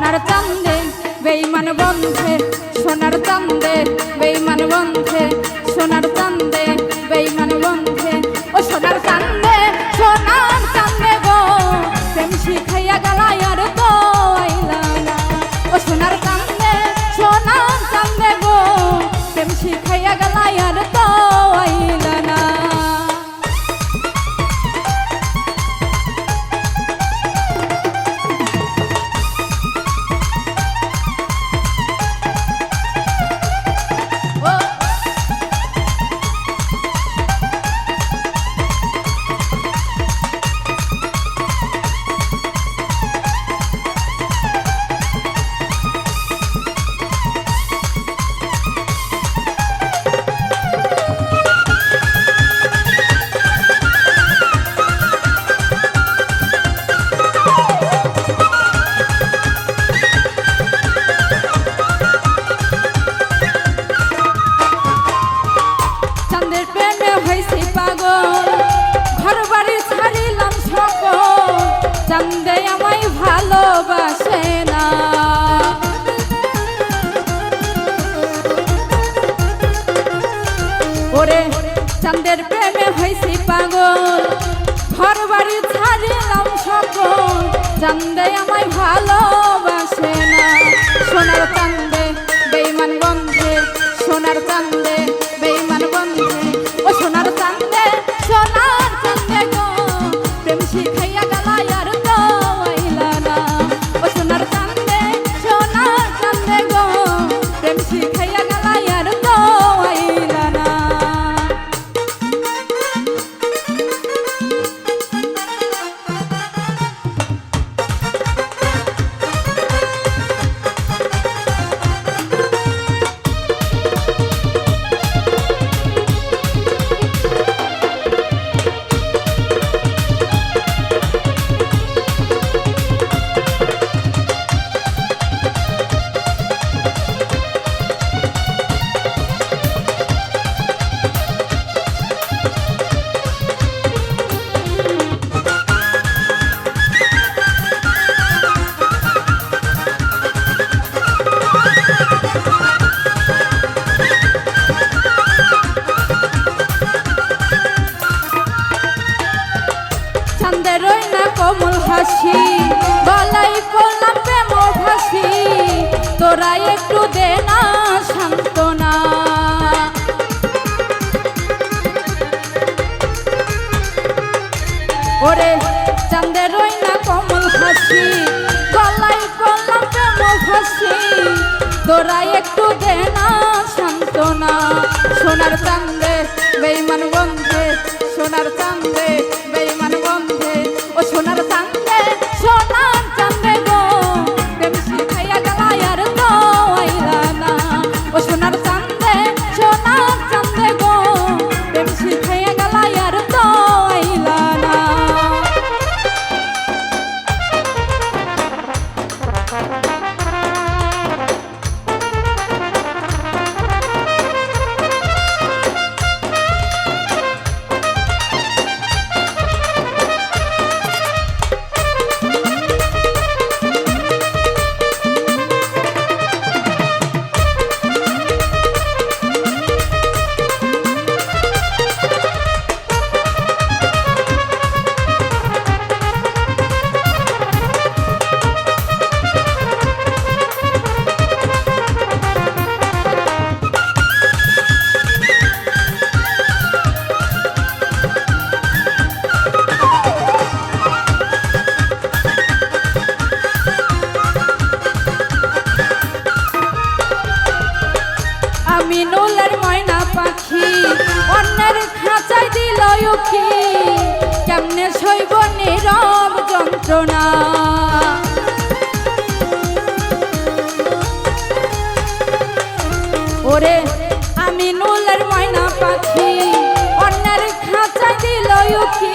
সোনার চান্দে বেইমান বন্ধে সোনার চান্দে বেইমান বন্ধে চাঁদের প্রেমে হয়েছি পাগল। ঘর বাড়ি ছাড়িলাম সকল। চাঁদে আমায় ভালোবাসে না। ওরে চাঁদের প্রেমে হয়েছি পাগল। ঘর বাড়ি ছাড়িলাম সকল। চাঁদে আমায় ভালোবাসে চাঁদের না কমল হাসি, গলাই করলাম প্রেম ফাঁসি তোরা একটু দে না সান্ত্বনা। ওরে চাঁদের ওই না কমল হাসি, গলাই করলাম প্রেম ফাঁসি তোরা একটু দে না সান্ত্বনা। সোনার চান্দে বেইমান দুঃখী কেমনে সইব নীরব যন্ত্রণা? ওরে আমি নুলের ময়না পাখি অন্যের খাঁচা দিল উখি